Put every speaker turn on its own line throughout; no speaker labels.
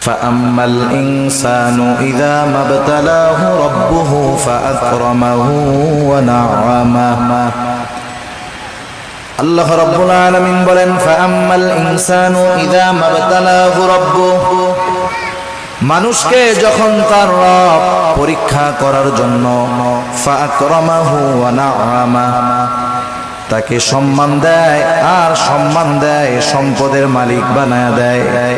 فأما الإنسان إذا ما ابتلاه ربه فأكرمه ونعمه আল্লাহ রব্বুল আলামিন বলেন ফাআম্মাল ইনসানু ইযা মাবতালাহু রাব্বুহু মানুষকে যখন তার রব পরীক্ষা করার জন্য ফাকরামাহু ওয়া নাআমা তাকে সম্মান দেয় আর সম্মান দেয় সম্পদের মালিক বানায় দেয়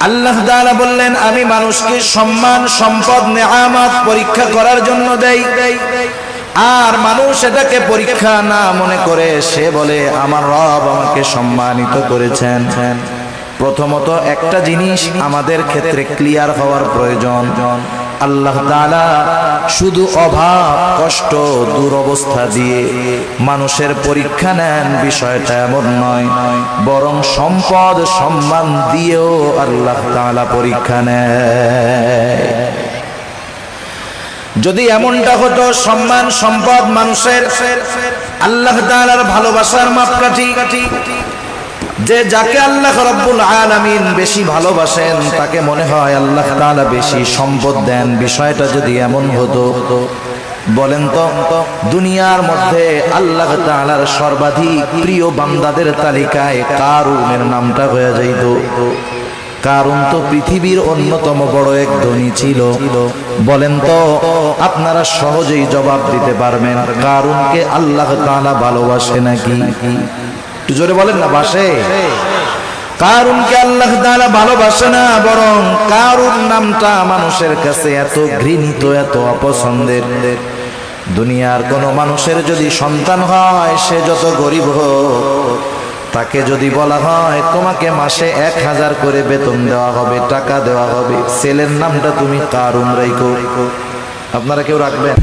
আল্লাহ তাআলা বললেন, আমি মানুষকে সম্মান, সম্পদ, নেয়ামত পরীক্ষা করার জন্য দেই। আর মানুষ এটাকে পরীক্ষা না মনে করে, সে বলে, আমার রব আমাকে সম্মানিত করেছেন। প্রথমত একটা জিনিস আমাদের ক্ষেত্রে ক্লিয়ার হওয়ার প্রয়োজন। আল্লাহ তাআলা শুধু অভাব, কষ্ট, দুরবস্থা দিয়ে মানুষের পরীক্ষা নেন, বিষয়টা এমন নয়। বরং সম্পদ, সম্মান দিয়েও আল্লাহ তাআলা পরীক্ষা যদি এমনটা হতো, সম্মান, সম্পদ মানুষের, আল্লাহ তাআলার ভালোবাসার মাপকাঠি যে যাকে আল্লাহ রব্বুল আলামিন বেশি ভালোবাসেন, তাকে মনে হয় আল্লাহ তাআলা বেশি সম্পদ দেন। বিষয়টা যদি এমন হতো, বলেন তো, দুনিয়ার মধ্যে আল্লাহ তাআলার সর্বাধিক প্রিয় বান্দাদের তালিকায় কারুনের নামটা হয়ে যাইত? কারণ তো পৃথিবীর অন্যতম বড় এক ধনী ছিল। বলেন তো, আপনারা সহজেই জবাব দিতে পারবেন কারুনকে আল্লাহ তাআলা ভালোবাসে নাকি? একটু জোরে বলেন না, বাসে। কারুনকে আল্লাহ তাআলা ভালোবাসে না, বরং কারুন নামটা মানুষের কাছে এত ঘৃণিত, এত অপছন্দের। দুনিয়ার কোনো মানুষের যদি সন্তান হয়, সে যত গরিব হোক, তাকে যদি বলা হয়, তোমাকে মাসে এক হাজার করে বেতন দেওয়া হবে, টাকা দেওয়া হবে, ছেলের নামটা তুমি কারুন রাইকো আপনারা কেউ রাখবেন?